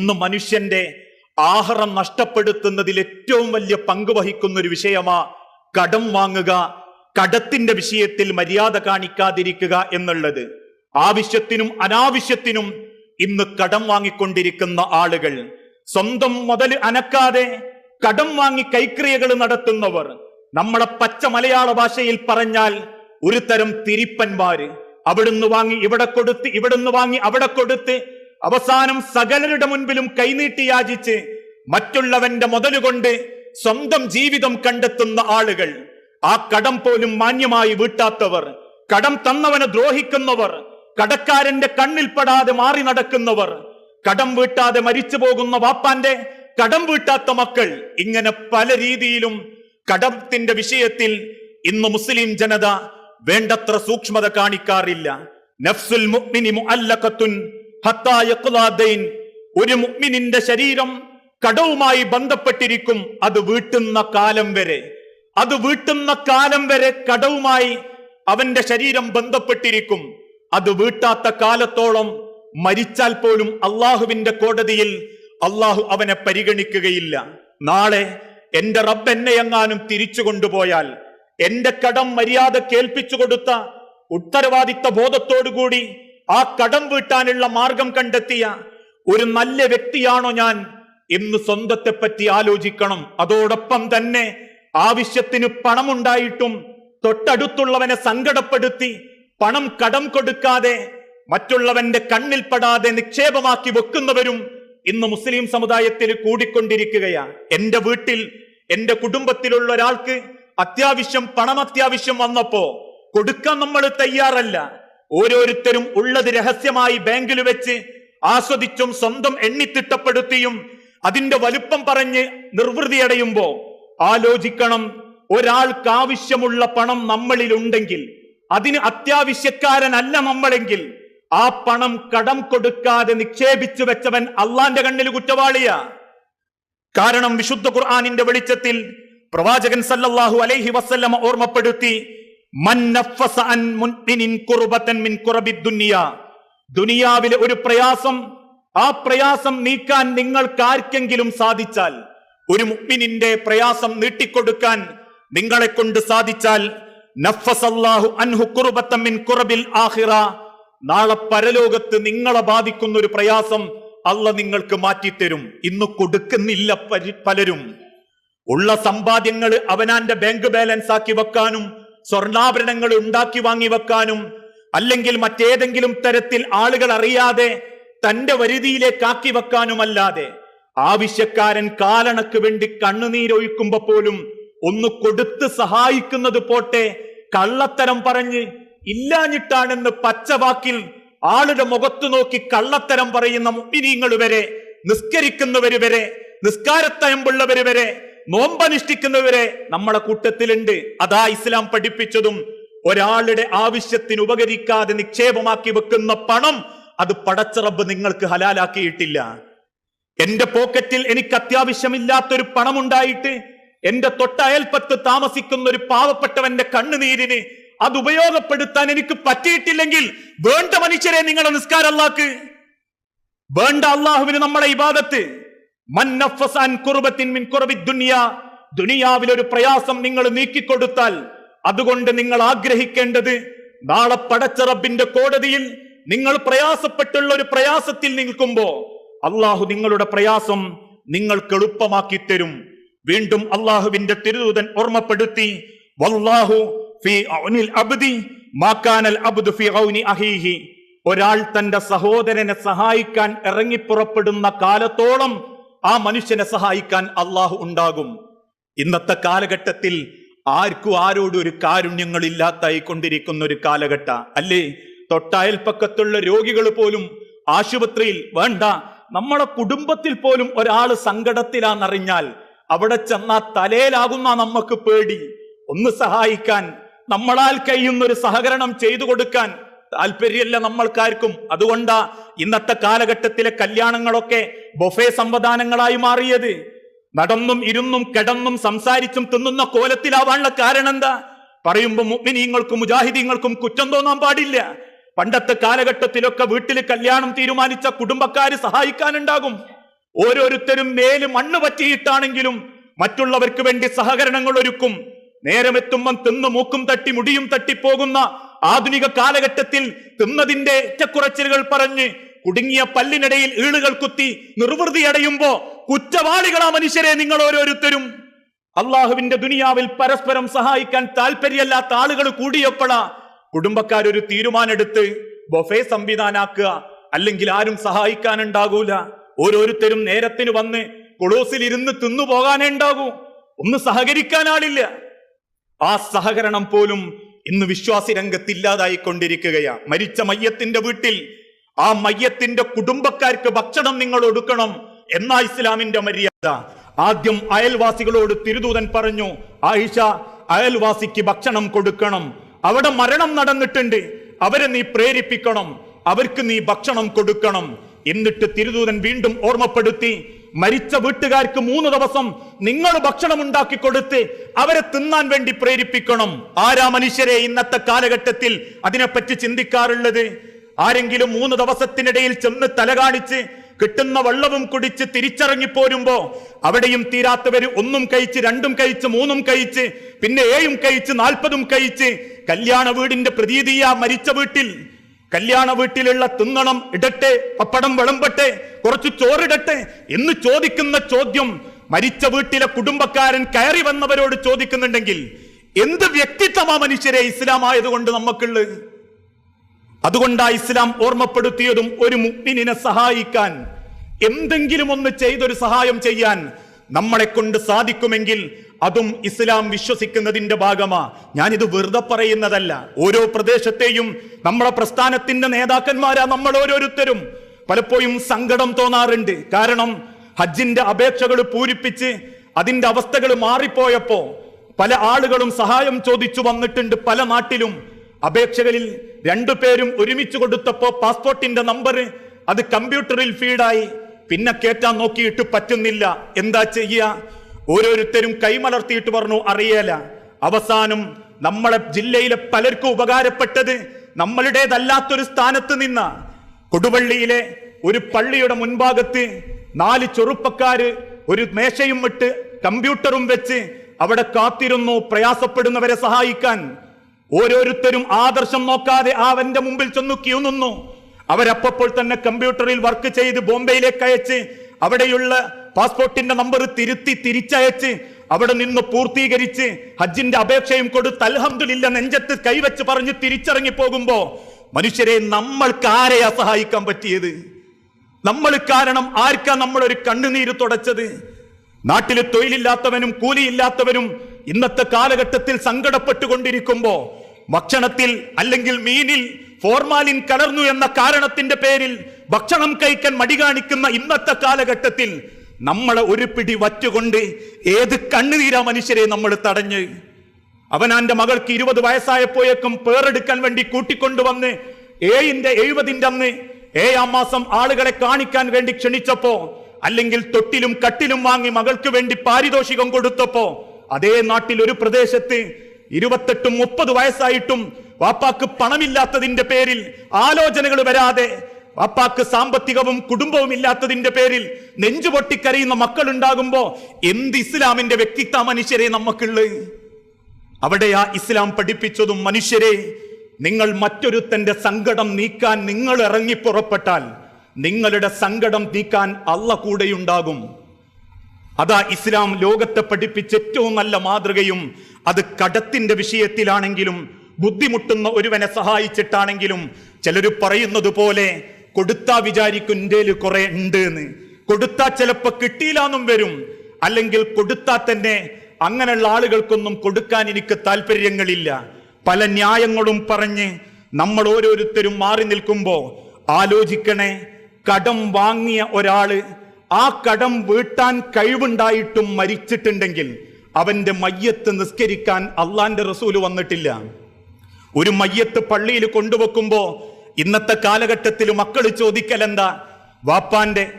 ഇന്ന് മനുഷ്യന്റെ ആഹാരം നഷ്ടപ്പെടുത്തുന്നതിൽ ഏറ്റവും വലിയ പങ്ക് വഹിക്കുന്ന ഒരു വിഷയമാ കടം വാങ്ങുക കടത്തിന്റെ വിഷയത്തിൽ മര്യാദ കാണിക്കാതിരിക്കുക എന്നുള്ളത്. ആവശ്യത്തിനും അനാവശ്യത്തിനും ഇന്ന് കടം വാങ്ങിക്കൊണ്ടിരിക്കുന്ന ആളുകൾ. സ്വന്തം മുതൽ അനക്കാതെ കടം വാങ്ങി കൈക്രിയകൾ നടത്തുന്നവർ. നമ്മളെ പച്ച മലയാള ഭാഷയിൽ പറഞ്ഞാൽ ഒരു തരം തിരിപ്പന്മാര്. അവിടുന്ന് വാങ്ങി ഇവിടെ കൊടുത്ത് ഇവിടുന്ന് വാങ്ങി അവിടെ കൊടുത്ത് അവസാനം സകലരുടെ മുൻപിലും കൈനീട്ടി യാചിച്ച് മറ്റുള്ളവന്റെ മുതലുകൊണ്ട് സ്വന്തം ജീവിതം കണ്ടെത്തുന്ന ആളുകൾ. ആ കടം പോലും മാന്യമായി വീട്ടാത്തവർ കടം തന്നവനെ ദ്രോഹിക്കുന്നവർ കടക്കാരന്റെ കണ്ണിൽപ്പെടാതെ മാറി നടക്കുന്നവർ കടം വീട്ടാതെ മരിച്ചു പോകുന്ന വാപ്പാന്റെ കടം വീട്ടാത്ത മക്കൾ ഇങ്ങനെ പല രീതിയിലും കടത്തിന്റെ വിഷയത്തിൽ ഇന്ന് മുസ്ലിം ജനത വേണ്ടത്ര സൂക്ഷ്മത കാണിക്കാറില്ല. നഫ്സുൽ മുഅ്മിനി മുഅല്ലഖത്തുൻ ഒരു മുഗ്മിനിന്റെ ശരീരം കടവുമായി ബന്ധപ്പെട്ടിരിക്കും അത് വീട്ടുന്ന കാലം വരെ. അത് വീട്ടുന്ന കാലം വരെ കടവുമായി അവന്റെ ശരീരം ബന്ധപ്പെട്ടിരിക്കും. അത് വീട്ടാത്ത കാലത്തോളം മരിച്ചാൽ പോലും അള്ളാഹുവിന്റെ കോടതിയിൽ അള്ളാഹു അവനെ പരിഗണിക്കുകയില്ല. നാളെ എന്റെ റബ്ബ് എന്നെ എങ്ങാനും തിരിച്ചു കൊണ്ടുപോയാൽ എന്റെ കടം മര്യാദ കേൾപ്പിച്ചു കൊടുത്ത ഉത്തരവാദിത്ത ബോധത്തോടുകൂടി ആ കടം വീട്ടാനുള്ള മാർഗം കണ്ടെത്തിയ ഒരു നല്ല വ്യക്തിയാണോ ഞാൻ എന്ന് സ്വന്തത്തെ പറ്റി ആലോചിക്കണം. അതോടൊപ്പം തന്നെ ആവശ്യത്തിന് പണമുണ്ടായിട്ടും തൊട്ടടുത്തുള്ളവനെ സങ്കടപ്പെടുത്തി പണം കടം കൊടുക്കാതെ മറ്റുള്ളവന്റെ കണ്ണിൽപ്പെടാതെ നിക്ഷേപമാക്കി വെക്കുന്നവരും ഇന്ന് മുസ്ലിം സമുദായത്തിൽ കൂടിക്കൊണ്ടിരിക്കുകയാണ്. എന്റെ വീട്ടിൽ എന്റെ കുടുംബത്തിലുള്ള ഒരാൾക്ക് അത്യാവശ്യം പണം അത്യാവശ്യം വന്നപ്പോ കൊടുക്കാൻ നമ്മൾ തയ്യാറല്ല. ഓരോരുത്തരും ഉള്ളത് രഹസ്യമായി ബാങ്കിൽ വെച്ച് ആസ്വദിച്ചും സ്വന്തം എണ്ണിത്തിട്ടപ്പെടുത്തിയും അതിന്റെ വലുപ്പം പറഞ്ഞ് നിർവൃതിയടയുമ്പോ ആലോചിക്കണം ഒരാൾക്ക് ആവശ്യമുള്ള പണം നമ്മളിൽ ഉണ്ടെങ്കിൽ അതിന് അത്യാവശ്യക്കാരനല്ല നമ്മളെങ്കിൽ ആ പണം കടം കൊടുക്കാതെ നിക്ഷേപിച്ചു വെച്ചവൻ അള്ളാന്റെ കണ്ണിൽ കുറ്റവാളിയാ. കാരണം വിശുദ്ധ ഖുർആാനിന്റെ വെളിച്ചത്തിൽ പ്രവാചകൻ സല്ലല്ലാഹു അലൈഹി വസല്ലമ ഓർമ്മപ്പെടുത്തി ദുനിയാവിലെ ഒരു പ്രയാസം ആ പ്രയാസം നീക്കാൻ നിങ്ങൾക്കാർക്കെങ്കിലും സാധിച്ചാൽ ഒരു മുഹ്മിനിന്റെ പ്രയാസം നീട്ടിക്കൊടുക്കാൻ നിങ്ങളെ കൊണ്ട് സാധിച്ചാൽ നാളെ പരലോകത്ത് നിങ്ങളെ ബാധിക്കുന്ന ഒരു പ്രയാസം അല്ല നിങ്ങൾക്ക് മാറ്റിത്തരും. ഇന്ന് കൊടുക്കുന്നില്ല പലരും. ഉള്ള സമ്പാദ്യങ്ങൾ അവനാന്റെ ബാങ്ക് ബാലൻസ് ആക്കി വെക്കാനും സ്വർണാഭരണങ്ങൾ ഉണ്ടാക്കി വാങ്ങി വെക്കാനും അല്ലെങ്കിൽ മറ്റേതെങ്കിലും തരത്തിൽ ആളുകൾ അറിയാതെ തന്റെ വരുതിയിലേക്ക് ആക്കി വെക്കാനുമല്ലാതെ ആവശ്യക്കാരൻ കാലണക്ക് വേണ്ടി കണ്ണുനീരൊഴിക്കുമ്പോ പോലും ഒന്ന് കൊടുത്ത് സഹായിക്കുന്നത് പോട്ടെ കള്ളത്തരം പറഞ്ഞ് ഇല്ലാഞ്ഞിട്ടാണെന്ന് പച്ചവാക്കിൽ ആളുടെ മുഖത്തു നോക്കി കള്ളത്തരം പറയുന്ന മുമ്പിനീങ്ങൾ വരെ നിസ്കരിക്കുന്നവര് വരെ നിസ്കാരത്തയമ്പുള്ളവര് വരെ നോമ്പനുഷ്ഠിക്കുന്നവരെ നമ്മളെ കൂട്ടത്തിലുണ്ട്. അതാ ഇസ്ലാം പഠിപ്പിച്ചതും ഒരാളുടെ ആവശ്യത്തിന് ഉപകരിക്കാതെ നിക്ഷേപമാക്കി വെക്കുന്ന പണം അത് പടച്ചറബ് നിങ്ങൾക്ക് ഹലാലാക്കിയിട്ടില്ല. എന്റെ പോക്കറ്റിൽ എനിക്ക് അത്യാവശ്യമില്ലാത്തൊരു പണമുണ്ടായിട്ട് എന്റെ തൊട്ടയൽപ്പത്ത് താമസിക്കുന്ന ഒരു പാവപ്പെട്ടവന്റെ കണ്ണുനീരിന് അത് ഉപയോഗപ്പെടുത്താൻ എനിക്ക് പറ്റിയിട്ടില്ലെങ്കിൽ വേണ്ട മനുഷ്യരെ നിങ്ങളെ നിസ്കാരം അല്ലാക്ക് വേണ്ട അള്ളാഹുവിന് നമ്മളെ ഇബാദത്ത്. ദുനിയാവിൽ ഒരു പ്രയാസം നിങ്ങൾ നീക്കിക്കൊടുത്താൽ അതുകൊണ്ട് നിങ്ങൾ ആഗ്രഹിക്കേണ്ടത് നാളെ പടച്ചറബിന്റെ കോടതിയിൽ നിങ്ങൾ പ്രയാസപ്പെട്ടുള്ള ഒരു പ്രയാസത്തിൽ നിൽക്കുമ്പോ അള്ളാഹു നിങ്ങളുടെ പ്രയാസം നിങ്ങൾക്ക് എളുപ്പമാക്കി തരും. വീണ്ടും അള്ളാഹുവിന്റെ തിരുദൂതൻ ഓർമ്മപ്പെടുത്തി വല്ലാഹു ഫീ അബ്ദി മാക്കാനൽ അബ്ദു അഹീഹി. ഒരാൾ തന്റെ സഹോദരനെ സഹായിക്കാൻ ഇറങ്ങിപ്പുറപ്പെടുന്ന കാലത്തോളം ആ മനുഷ്യനെ സഹായിക്കാൻ അള്ളാഹു ഉണ്ടാകും. ഇന്നത്തെ കാലഘട്ടത്തിൽ ആർക്കും ആരോടും ഒരു കാരുണ്യങ്ങളില്ലാത്തായി കൊണ്ടിരിക്കുന്ന ഒരു കാലഘട്ട അല്ലേ? തൊട്ടയൽപ്പക്കത്തുള്ള രോഗികൾ പോലും ആശുപത്രിയിൽ വേണ്ട. നമ്മളെ കുടുംബത്തിൽ പോലും ഒരാൾ സങ്കടത്തിലാണെന്നറിഞ്ഞാൽ അവിടെ ചെന്നാൽ തലയിലാകുന്ന നമുക്ക് പേടി. ഒന്ന് സഹായിക്കാൻ നമ്മളാൽ കഴിയുന്ന ഒരു സഹകരണം ചെയ്തു കൊടുക്കാൻ താല്പര്യമല്ല നമ്മൾക്കാർക്കും. അതുകൊണ്ടാ ഇന്നത്തെ കാലഘട്ടത്തിലെ കല്യാണങ്ങളൊക്കെ ബൊഫേ സംവിധാനങ്ങളായി മാറിയത്. നടന്നും ഇരുന്നും കിടന്നും സംസാരിച്ചും തിന്നുന്ന കോലത്തിലാവാനുള്ള കാരണം എന്താ പറയുമ്പോ മുഗ്മിനീങ്ങൾക്കും മുജാഹിദീങ്ങൾക്കും കുറ്റം തോന്നാൻ പാടില്ല. പണ്ടത്തെ കാലഘട്ടത്തിലൊക്കെ വീട്ടിൽ കല്യാണം തീരുമാനിച്ച കുടുംബക്കാര് സഹായിക്കാനുണ്ടാകും. ഓരോരുത്തരും മേൽ മണ്ണ് പറ്റിയിട്ടാണെങ്കിലും മറ്റുള്ളവർക്ക് വേണ്ടി സഹകരണങ്ങൾ ഒരുക്കും. നേരമെത്തുമ്പം തിന്നു മൂക്കും തട്ടി മുടിയും തട്ടിപ്പോകുന്ന ആധുനിക കാലഘട്ടത്തിൽ തിന്നതിന്റെ ഏറ്റക്കുറച്ചിലുകൾ പറഞ്ഞ് കുടുങ്ങിയ പല്ലിനിടയിൽ ഈളുകൾ കുത്തി നിർവൃതി അടയുമ്പോ കുറ്റവാളികളാ മനുഷ്യരെ നിങ്ങൾ ഓരോരുത്തരും. അള്ളാഹുവിന്റെ ദുനിയാവിൽ പരസ്പരം സഹായിക്കാൻ താല്പര്യമല്ലാത്ത ആളുകൾ കൂടിയപ്പോഴാ കുടുംബക്കാരൊരു തീരുമാനെടുത്ത് ബൊഫേ സംവിധാനാക്കുക അല്ലെങ്കിൽ ആരും സഹായിക്കാനുണ്ടാകൂല. ഓരോരുത്തരും നേരത്തിന് വന്ന് കൊളോസിൽ ഇരുന്ന് തിന്നു പോകാനേ ഉണ്ടാകൂ. ഒന്ന് സഹകരിക്കാൻ ആളില്ല. ആ സഹകരണം പോലും ഇന്ന് വിശ്വാസി രംഗത്തില്ലാതായിക്കൊണ്ടിരിക്കുകയാ മരിച്ച മയ്യത്തിന്റെ വീട്ടിൽ ആ മയ്യത്തിന്റെ കുടുംബക്കാർക്ക് ഭക്ഷണം നിങ്ങൾ ഒടുക്കണം എന്നാ ഇസ്ലാമിന്റെ മര്യാദ. ആദ്യം അയൽവാസികളോട് തിരുദൂതൻ പറഞ്ഞു ആയിഷ അയൽവാസിക്ക് ഭക്ഷണം കൊടുക്കണം. അവിടെ മരണം നടന്നിട്ടുണ്ട്. അവരെ നീ പ്രേരിപ്പിക്കണം. അവർക്ക് നീ ഭക്ഷണം കൊടുക്കണം. എന്നിട്ട് തിരുദൂതൻ വീണ്ടും ഓർമ്മപ്പെടുത്തി മരിച്ച വീട്ടുകാർക്ക് മൂന്ന് ദിവസം നിങ്ങൾ ഭക്ഷണം ഉണ്ടാക്കി കൊടുത്ത് അവരെ തിന്നാൻ വേണ്ടി പ്രേരിപ്പിക്കണം. ആരാ മനുഷ്യരെ ഇന്നത്തെ കാലഘട്ടത്തിൽ അതിനെപ്പറ്റി ചിന്തിക്കാറുള്ളത്? ആരെങ്കിലും മൂന്ന് ദിവസത്തിനിടയിൽ ചെന്ന് തല കാണിച്ച് കിട്ടുന്ന വെള്ളവും കുടിച്ച് തിരിച്ചിറങ്ങി പോരുമ്പോ അവിടെയും തീരാത്തവര് ഒന്നും കഴിച്ച് രണ്ടും കഴിച്ച് മൂന്നും കഴിച്ച് പിന്നെ ഏഴും കഴിച്ച് നാൽപ്പതും കഴിച്ച് കല്യാണ വീടിന്റെ പ്രതീതിയാ മരിച്ച വീട്ടിൽ. കല്യാണ വീട്ടിലുള്ള തിന്നണം ഇടട്ടെ പപ്പടം വിളമ്പട്ടെ കുറച്ച് ചോറിടട്ടെ എന്ന് ചോദിക്കുന്ന ചോദ്യം മരിച്ച വീട്ടിലെ കുടുംബക്കാരൻ കയറി വന്നവരോട് ചോദിക്കുന്നുണ്ടെങ്കിൽ എന്ത് വ്യക്തിത്വമാ മനുഷ്യരെ ഇസ്ലാം ആയതുകൊണ്ട് നമുക്കുള്ളത് അതുകൊണ്ടാ ഇസ്ലാം ഓർമ്മപ്പെടുത്തിയതും ഒരു മുഗ്മിനെ സഹായിക്കാൻ എന്തെങ്കിലും ഒന്ന് ചെയ്തൊരു സഹായം ചെയ്യാൻ നമ്മളെ കൊണ്ട് സാധിക്കുമെങ്കിൽ അതും ഇസ്ലാം വിശ്വസിക്കുന്നതിന്റെ ഭാഗമാ. ഞാനിത് വെറുതെ പറയുന്നതല്ല. ഓരോ പ്രദേശത്തെയും നമ്മളെ പ്രസ്ഥാനത്തിന്റെ നേതാക്കന്മാരാ നമ്മൾ ഓരോരുത്തരും. പലപ്പോഴും സങ്കടം തോന്നാറുണ്ട്. കാരണം ഹജ്ജിന്റെ അപേക്ഷകൾ പൂരിപ്പിച്ച് അതിന്റെ അവസ്ഥകൾ മാറിപ്പോയപ്പോ പല ആളുകളും സഹായം ചോദിച്ചു വന്നിട്ടുണ്ട് പല നാട്ടിലും. അപേക്ഷകളിൽ രണ്ടുപേരും ഒരുമിച്ച് കൊടുത്തപ്പോ പാസ്പോർട്ടിന്റെ നമ്പർ അത് കമ്പ്യൂട്ടറിൽ ഫീഡായി. പിന്നെ കേറ്റാൻ നോക്കിയിട്ട് പറ്റുന്നില്ല. എന്താ ചെയ്യുക ഓരോരുത്തരും കൈമലർത്തിയിട്ട് പറഞ്ഞു അറിയേല അവസാനം നമ്മളെ ജില്ലയിലെ പലർക്കും ഉപകാരപ്പെട്ടത് നമ്മളുടേതല്ലാത്തൊരു സ്ഥാനത്ത് നിന്ന. കൊടുവള്ളിയിലെ ഒരു പള്ളിയുടെ മുൻഭാഗത്ത് നാല് ചെറുപ്പക്കാര് ഒരു മേശയും വിട്ട് കമ്പ്യൂട്ടറും വെച്ച് അവിടെ കാത്തിരുന്നു പ്രയാസപ്പെടുന്നവരെ സഹായിക്കാൻ. ഓരോരുത്തരും ആദർശം നോക്കാതെ അവന്റെ മുമ്പിൽ ചെന്നു ക്യൂ അവരപ്പോൾ തന്നെ കമ്പ്യൂട്ടറിൽ വർക്ക് ചെയ്ത് ബോംബെയിലേക്ക് അയച്ച് അവിടെയുള്ള പാസ്പോർട്ടിന്റെ നമ്പർ തിരുത്തി തിരിച്ചയച്ച് അവിടെ നിന്ന് പൂർത്തീകരിച്ച് ഹജ്ജിന്റെ അപേക്ഷയും കൊടുത്ത് അൽഹംദുലില്ല നെഞ്ചത്ത് കൈവച്ച് പറഞ്ഞ് തിരിച്ചിറങ്ങി പോകുമ്പോ മനുഷ്യരെ നമ്മൾക്ക് ആരെയാ സഹായിക്കാൻ പറ്റിയത്? നമ്മൾ കാരണം ആർക്കാ നമ്മളൊരു കണ്ണുനീര് തുടച്ചത്? നാട്ടിൽ തൊഴിലില്ലാത്തവനും കൂലിയില്ലാത്തവനും ഇന്നത്തെ കാലഘട്ടത്തിൽ സങ്കടപ്പെട്ടുകൊണ്ടിരിക്കുമ്പോ ഭക്ഷണത്തിൽ അല്ലെങ്കിൽ മീനിൽ ഫോർമാലിൻ കലർന്നു എന്ന കാരണത്തിന്റെ പേരിൽ ഭക്ഷണം കഴിക്കാൻ മടി കാണിക്കുന്ന ഇന്നത്തെ കാലഘട്ടത്തിൽ നമ്മളെ ഒരു പിടി വറ്റുകൊണ്ട് ഏത് കണ്ണുനീരാ മനുഷ്യരെ നമ്മൾ തടഞ്ഞ്? അവനാന്റെ മകൾക്ക് ഇരുപത് വയസ്സായപ്പോയേക്കും പേറെടുക്കാൻ വേണ്ടി കൂട്ടിക്കൊണ്ടുവന്ന് ഏഴിന്റെ എഴുപതിന്റെ അന്ന് ഏഴാം മാസം ആളുകളെ കാണിക്കാൻ വേണ്ടി ക്ഷണിച്ചപ്പോ അല്ലെങ്കിൽ തൊട്ടിലും കട്ടിലും വാങ്ങി മകൾക്ക് വേണ്ടി പാരിതോഷികം കൊടുത്തപ്പോ അതേ നാട്ടിൽ ഒരു പ്രദേശത്ത് ഇരുപത്തെട്ടും മുപ്പത് വയസ്സായിട്ടും വാപ്പാക്ക് പണമില്ലാത്തതിന്റെ പേരിൽ ആലോചനകൾ വരാതെ വാപ്പാക്ക് സാമ്പത്തികവും കുടുംബവും ഇല്ലാത്തതിന്റെ പേരിൽ നെഞ്ചു പൊട്ടിക്കരയുന്ന മക്കളുണ്ടാകുമ്പോ എന്ത് ഇസ്ലാമിന്റെ വ്യക്തിത്വ മനുഷ്യരെ നമുക്കുള്ളത് ആ ഇസ്ലാം പഠിപ്പിച്ചതും മനുഷ്യരെ നിങ്ങൾ മറ്റൊരുത്തന്റെ സങ്കടം നീക്കാൻ നിങ്ങൾ ഇറങ്ങി പുറപ്പെട്ടാൽ നിങ്ങളുടെ സങ്കടം നീക്കാൻ അള്ള കൂടെയുണ്ടാകും. അതാ ഇസ്ലാം ലോകത്തെ പഠിപ്പിച്ച ഏറ്റവും നല്ല മാതൃകയും അത് കടത്തിന്റെ വിഷയത്തിലാണെങ്കിലും ബുദ്ധിമുട്ടുന്ന ഒരുവനെ സഹായിച്ചിട്ടാണെങ്കിലും ചിലർ പറയുന്നത് പോലെ കൊടുത്താ വിചാരിക്കും ഇന്ത്യയിൽ കുറെ ഉണ്ട് എന്ന് കൊടുത്താ ചിലപ്പോ കിട്ടിയില്ലാന്നും വരും. അല്ലെങ്കിൽ കൊടുത്താ തന്നെ അങ്ങനെയുള്ള ആളുകൾക്കൊന്നും കൊടുക്കാൻ എനിക്ക് താല്പര്യങ്ങളില്ല. പല ന്യായങ്ങളും പറഞ്ഞ് നമ്മൾ ഓരോരുത്തരും മാറി നിൽക്കുമ്പോൾ ആലോചിക്കണേ കടം വാങ്ങിയ ഒരാൾ ആ കടം വീട്ടാൻ കഴിവുണ്ടായിട്ടും മരിച്ചിട്ടുണ്ടെങ്കിൽ അവന്റെ മയ്യത്ത് നിസ്കരിക്കാൻ അള്ളാന്റെ റസൂൽ വന്നിട്ടില്ല. ഒരു മയ്യത്ത് പള്ളിയിൽ കൊണ്ടുവെക്കുമ്പോ ഇന്നത്തെ കാലഘട്ടത്തിൽ മക്കൾ ചോദിക്കലെന്താ വാപ്പാന്റെ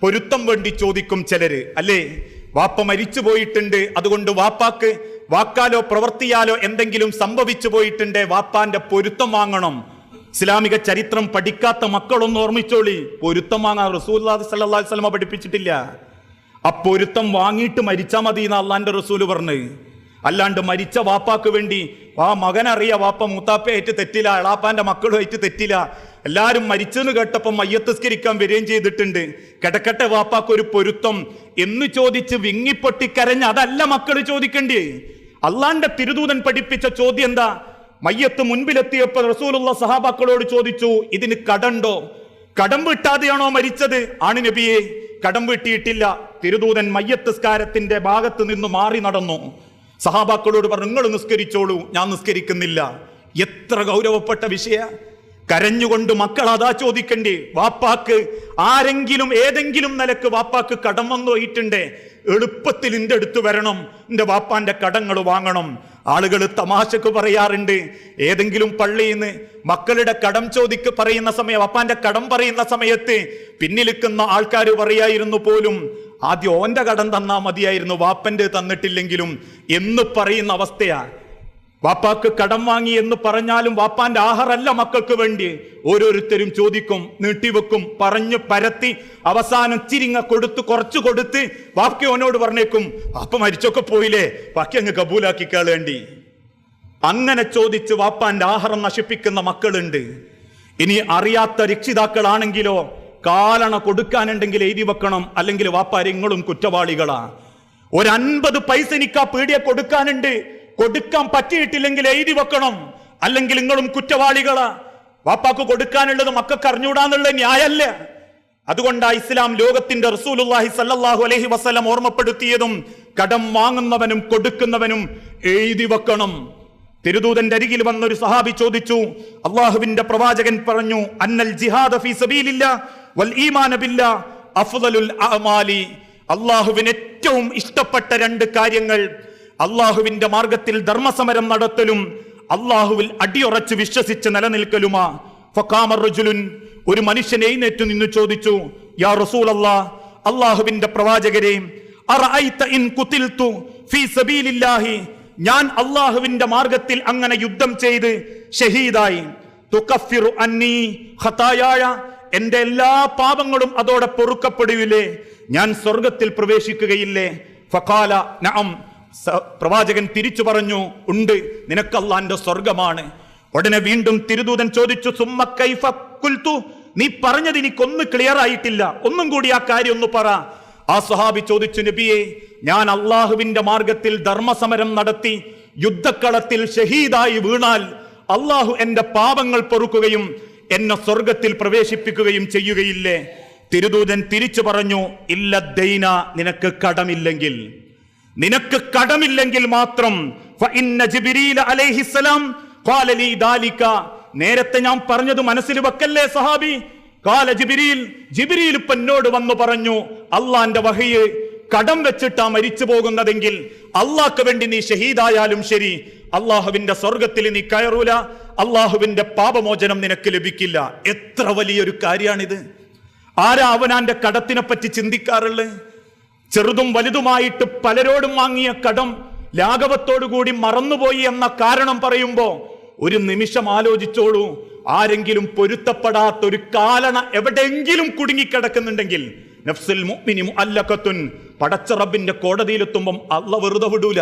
പൊരുത്തം വേണ്ടി ചോദിക്കും ചിലര്. അല്ലേ? വാപ്പ മരിച്ചു പോയിട്ടുണ്ട് അതുകൊണ്ട് വാപ്പാക്ക് വാക്കാലോ പ്രവർത്തിയാലോ എന്തെങ്കിലും സംഭവിച്ചു പോയിട്ടുണ്ട് വാപ്പാന്റെ പൊരുത്തം വാങ്ങണം. ഇസ്ലാമിക ചരിത്രം പഠിക്കാത്ത മക്കളൊന്ന് ഓർമ്മിച്ചോളി. പൊരുത്തം വാങ്ങാൻ റസൂൽ സല്ലാ പഠിപ്പിച്ചിട്ടില്ല. ആ പൊരുത്തം വാങ്ങിയിട്ട് മരിച്ചാൽ മതി എന്ന് അള്ളാന്റെ റസൂൽ പറഞ്ഞു. അല്ലാണ്ട് മരിച്ച വാപ്പാക്ക് വേണ്ടി ആ മകനറിയ വാപ്പ മൂത്താപ്പയായിട്ട് തെറ്റില്ല എളാപ്പാന്റെ മക്കളുമായിട്ട് തെറ്റില്ല. എല്ലാവരും മരിച്ചെന്ന് കേട്ടപ്പോൾ മയ്യത്തസ്കരിക്കാൻ വരികയും ചെയ്തിട്ടുണ്ട്. കിടക്കട്ടെ വാപ്പാക്ക് ഒരു പൊരുത്തം എന്ന് ചോദിച്ച് വിങ്ങിപ്പൊട്ടിക്കരഞ്ഞ് അതല്ല മക്കൾ ചോദിക്കണ്ടേ? അള്ളാന്റെ തിരുദൂതൻ പഠിപ്പിച്ച ചോദ്യം എന്താ? മയ്യത്ത് മുൻപിലെത്തിയപ്പോൾ റസൂലുള്ള സഹാബാക്കളോട് ചോദിച്ചു ഇതിന് കടണ്ടോ കടം വീട്ടാതെയാണോ മരിച്ചത്? ആണ് നബിയെ കടം വീട്ടിയിട്ടില്ല. തിരുദൂതൻ മയ്യത്തസ്കാരത്തിന്റെ ഭാഗത്ത് നിന്ന് മാറി നടന്നു. സഹാബാക്കളോട് പറഞ്ഞു നിങ്ങൾ നിസ്കരിച്ചോളൂ ഞാൻ നിസ്കരിക്കുന്നില്ല. എത്ര ഗൗരവപ്പെട്ട വിഷയ. കരഞ്ഞുകൊണ്ട് മക്കൾ അതാ ചോദിക്കണ്ടേ വാപ്പാക്ക് ആരെങ്കിലും ഏതെങ്കിലും നിലയ്ക്ക് വാപ്പാക്ക് കടം വന്നു പോയിട്ടുണ്ടേ എളുപ്പത്തിൽ എന്റെ അടുത്ത് വരണം എന്റെ വാപ്പാന്റെ കടങ്ങൾ വാങ്ങണം. ആളുകൾ തമാശക്ക് പറയാറുണ്ട് ഏതെങ്കിലും പള്ളിയിൽ നിന്ന് മക്കളുടെ കടം ചോദിക്ക് പറയുന്ന സമയം വാപ്പാന്റെ കടം പറയുന്ന സമയത്ത് പിന്നിലിക്കുന്ന ആൾക്കാർ പറയായിരുന്നു പോലും ആദ്യം ഓന്റെ കടം തന്നാ മതിയായിരുന്നു വാപ്പന്റെ തന്നിട്ടില്ലെങ്കിലും എന്ന് പറയുന്ന അവസ്ഥയാ. വാപ്പാക്ക് കടം വാങ്ങി എന്ന് പറഞ്ഞാലും വാപ്പാന്റെ ആഹാരല്ല മക്കൾക്ക് വേണ്ടി. ഓരോരുത്തരും ചോദിക്കും നീട്ടിവെക്കും പറഞ്ഞു പരത്തി അവസാനം ചിരിങ്ങ കൊടുത്ത് കുറച്ചു കൊടുത്ത് ബാക്കി ഓനോട് പറഞ്ഞേക്കും വാപ്പ മരിച്ചൊക്കെ പോയില്ലേ ബാക്കി അങ്ങ് കബൂലാക്കി കേളേണ്ടി അങ്ങനെ ചോദിച്ച് വാപ്പാന്റെ ആഹാരം നശിപ്പിക്കുന്ന മക്കളുണ്ട്. ഇനി അറിയാത്ത രക്ഷിതാക്കളാണെങ്കിലോ കാലണ കൊടുക്കാനുണ്ടെങ്കിൽ എഴുതി വെക്കണം. അല്ലെങ്കിൽ വാപ്പാരിങ്ങളും കുറ്റവാളികളാ. ഒരു അൻപത് പൈസ എനിക്ക് ആ പീടിയെ കൊടുക്കാനുണ്ട്. കൊടുക്കാൻ പറ്റിയിട്ടില്ലെങ്കിൽ എഴുതി വെക്കണം. അല്ലെങ്കിൽ നിങ്ങളും കുറ്റവാളികളാ. വാപ്പാക്ക് കൊടുക്കാനുള്ളത് മക്കൾക്ക് അറിഞ്ഞൂടാന്നുള്ള ന്യായല്ല. അതുകൊണ്ടാ ഇസ്ലാം ലോകത്തിന്റെ റസൂലുള്ളാഹി സല്ലാഹു അലഹി വസ്ലം ഓർമ്മപ്പെടുത്തിയതും കടം വാങ്ങുന്നവനും കൊടുക്കുന്നവനും എഴുതി വെക്കണം. തിരുദൂതന്റെ അരികിൽ വന്നൊരു സഹാബി ചോദിച്ചു. അള്ളാഹുവിന്റെ പ്രവാചകൻ പറഞ്ഞു അന്നൽ ജിഹാദ് ഫീ സബീലില്ല. വൽ ഈമാന അഫ്ദലുൽ അള്ളാഹുവിന് ഏറ്റവും ഇഷ്ടപ്പെട്ട രണ്ട് കാര്യങ്ങൾ. അള്ളാഹുവിന്റെ മാർഗത്തിൽ ധർമ്മസമരം നടത്തലും അള്ളാഹുവിൽ അടിയുറച്ച് വിശ്വസിച്ച് നിലനിൽക്കലുമാ. ഒരു മനുഷ്യൻ എഴുന്നേറ്റു നിന്ന് ചോദിച്ചു യാ റസൂൽ അള്ളാഹുവിന്റെ പ്രവാചകരെ ഞാൻ അള്ളാഹുവിന്റെ മാർഗത്തിൽ അങ്ങനെ യുദ്ധം ചെയ്ത് ഷഹീദായി. എന്റെ എല്ലാ പാപങ്ങളും അതോടെ പൊറുക്കപ്പെടുകയില്ലേ ഞാൻ സ്വർഗത്തിൽ പ്രവേശിക്കുകയില്ലേ? ഫഖാല നഅം. പ്രവാചകൻ തിരിച്ചു പറഞ്ഞു ഉണ്ട് നിനക്ക് അള്ളാന്റെ സ്വർഗമാണ്. ഉടനെ വീണ്ടും തിരുദൂതൻ ചോദിച്ചു സുമ്മ കൈഫ കുൽത്തു നീ പറഞ്ഞത് എനിക്കൊന്ന് ക്ലിയർ ആയിട്ടില്ല. ഒന്നും കൂടി ആ കാര്യം ഒന്ന് പറ. ആ സ്വഹാബി ചോദിച്ചു നബിയെ ഞാൻ അള്ളാഹുവിന്റെ മാർഗത്തിൽ ധർമ്മസമരം നടത്തി യുദ്ധക്കളത്തിൽ ഷഹീദായി വീണാൽ അള്ളാഹു എന്റെ പാപങ്ങൾ പൊറുക്കുകയും എന്നെ സ്വർഗത്തിൽ പ്രവേശിപ്പിക്കുകയും ചെയ്യുകയില്ലേ? തിരുദൂതൻ തിരിച്ചു പറഞ്ഞു ഇല്ല ദൈന നിനക്ക് കടമില്ലെങ്കിൽ. നിനക്ക് കടമില്ലെങ്കിൽ മാത്രം. അലൈഹിസ്സലാം നേരത്തെ ഞാൻ പറഞ്ഞത് മനസ്സിൽ വെക്കല്ലേ സഹാബി? കാല ജിബിരിയിൽ ജിബിരിയിൽ പെന്നോട് വന്നു പറഞ്ഞു അള്ളാന്റെ വഹയെ കടം വെച്ചിട്ടാ മരിച്ചു പോകുന്നതെങ്കിൽ അള്ളാഹ്ക്ക് വേണ്ടി നീ ഷഹീദായാലും ശരി. അള്ളാഹുവിന്റെ സ്വർഗത്തിൽ നീ കയറൂല. അള്ളാഹുവിന്റെ പാപമോചനം നിനക്ക് ലഭിക്കില്ല. എത്ര വലിയൊരു കാര്യമാണിത് ആരാ അവനാന്റെ കടത്തിനെ പറ്റി ചിന്തിക്കാറുള്ളത് ചെറുതും വലുതുമായിട്ട് പലരോടും വാങ്ങിയ കടം ലാഘവത്തോടുകൂടി മറന്നുപോയി എന്ന കാരണം പറയുമ്പോൾ ഒരു നിമിഷം ആലോചിച്ചോളൂ. ആരെങ്കിലും പൊരുത്തപ്പെടാത്ത ഒരു കാലണ എവിടെയെങ്കിലും കുടുങ്ങിക്കിടക്കുന്നുണ്ടെങ്കിൽ നഫ്സുൽ മുഅ്മിനി അല്ലക്കത്തുൻ പടച്ച കോടതിയിലെത്തുമ്പം അല്ല വെറുതെ വിടൂല.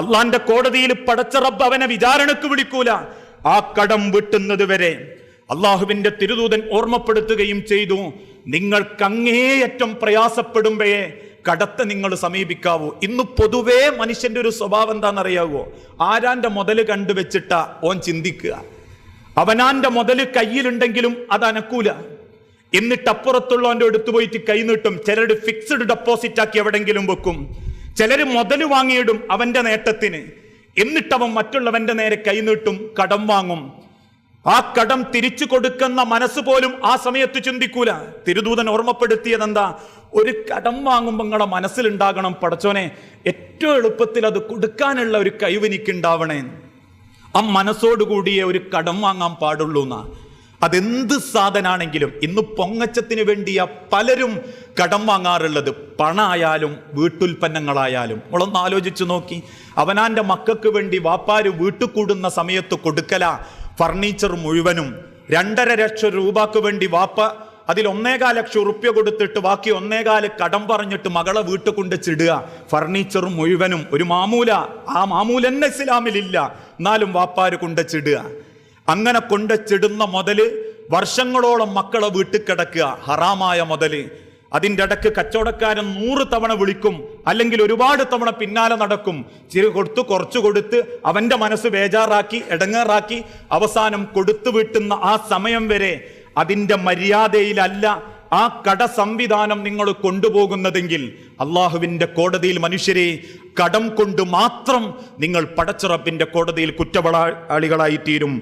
അള്ളാന്റെ കോടതിയിൽ പടച്ച റബ്ബ് അവനെ വിചാരണക്ക് വിളിക്കൂല. ആ കടം വിട്ടുന്നത് വരെ അള്ളാഹുവിന്റെ തിരുദൂതൻ ഓർമ്മപ്പെടുത്തുകയും ചെയ്തു. നിങ്ങൾക്ക് അങ്ങേയറ്റം പ്രയാസപ്പെടുമ്പോഴേ കടത്തെ നിങ്ങൾ സമീപിക്കാവൂ. ഇന്ന് പൊതുവേ മനുഷ്യന്റെ ഒരു സ്വഭാവം എന്താണെന്നറിയാവോ? ആരാന്റെ മുതൽ കണ്ടുവച്ചിട്ടാ ഓൻ ചിന്തിക്കുക. അവനാന്റെ മുതൽ കയ്യിലുണ്ടെങ്കിലും അത് അനക്കൂല. എന്നിട്ട് അപ്പുറത്തുള്ളവന്റെ അടുത്ത് പോയിട്ട് കൈ നീട്ടും. ചിലർ ഫിക്സ്ഡ് ഡെപ്പോസിറ്റ് ആക്കി എവിടെങ്കിലും വെക്കും. ചിലർ മുതൽ വാങ്ങിയിടും അവന്റെ നേട്ടത്തിന്. എന്നിട്ട് അവൻ മറ്റുള്ളവന്റെ നേരെ കൈനീട്ടും കടം വാങ്ങും. ആ കടം തിരിച്ചു കൊടുക്കുന്ന മനസ്സ് പോലും ആ സമയത്ത് ചിന്തിക്കൂല. തിരുദൂതൻ ഓർമ്മപ്പെടുത്തിയത് എന്താ ഒരു കടം വാങ്ങുമ്പോൾ നിങ്ങളുടെ മനസ്സിലുണ്ടാകണം പടച്ചോനെ ഏറ്റവും എളുപ്പത്തിൽ അത് കൊടുക്കാനുള്ള ഒരു കഴിവ് എനിക്കുണ്ടാവണേ. ആ മനസ്സോടുകൂടിയേ ഒരു കടം വാങ്ങാൻ പാടുള്ളൂ എന്നാ അതെന്ത് സാധനാണെങ്കിലും ഇന്ന് പൊങ്ങച്ചത്തിന് വേണ്ടിയ പലരും കടം വാങ്ങാറുള്ളത്. പണമായാലും വീട്ടുൽപ്പന്നങ്ങളായാലും. നമ്മളൊന്ന് ആലോചിച്ചു നോക്കി. അവനാന്റെ മക്കൾക്ക് വേണ്ടി വാപ്പാര് വീട്ടിൽ കൂടുന്ന സമയത്ത് കൊടുക്കല ഫർണിച്ചർ മുഴുവനും. രണ്ടര ലക്ഷം രൂപക്ക് വേണ്ടി വാപ്പ അതിൽ ഒന്നേകാൽ ലക്ഷം ഉറുപ്യ കൊടുത്തിട്ട് ബാക്കി ഒന്നേകാൽ കടം പറഞ്ഞിട്ട് മകളെ വീട്ടിൽ കൊണ്ട് ചിടുക. ഫർണിച്ചറും മുഴുവനും ഒരു മാമൂല. ആ മാമൂല തന്നെ ഇസ്ലാമിലില്ല. എന്നാലും വാപ്പാര് കൊണ്ട് ചിടുക. അങ്ങനെ കൊണ്ട് ചിടുന്ന മുതൽ വർഷങ്ങളോളം മക്കളെ വീട്ടിൽ കിടക്കുക. ഹറാമായ മുതൽ. അതിന്റെ ഇടയ്ക്ക് കച്ചവടക്കാരൻ നൂറ് തവണ വിളിക്കും. അല്ലെങ്കിൽ ഒരുപാട് തവണ പിന്നാലെ നടക്കും. ചിരി കൊടുത്ത് കുറച്ചു കൊടുത്ത് അവന്റെ മനസ്സ് ബേജാറാക്കി ഇടങ്ങേറാക്കി അവസാനം കൊടുത്തു വിട്ടുന്ന ആ സമയം വരെ അതിന്റെ മര്യാദയിലല്ല ആ കട സംവിധാനം നിങ്ങൾ കൊണ്ടുപോകുന്നതെങ്കിൽ അള്ളാഹുവിന്റെ കോടതിയിൽ മനുഷ്യരെ കടം കൊണ്ട് മാത്രം നിങ്ങൾ പടച്ചിറപ്പിന്റെ കോടതിയിൽ കുറ്റവാളികളായി തീരും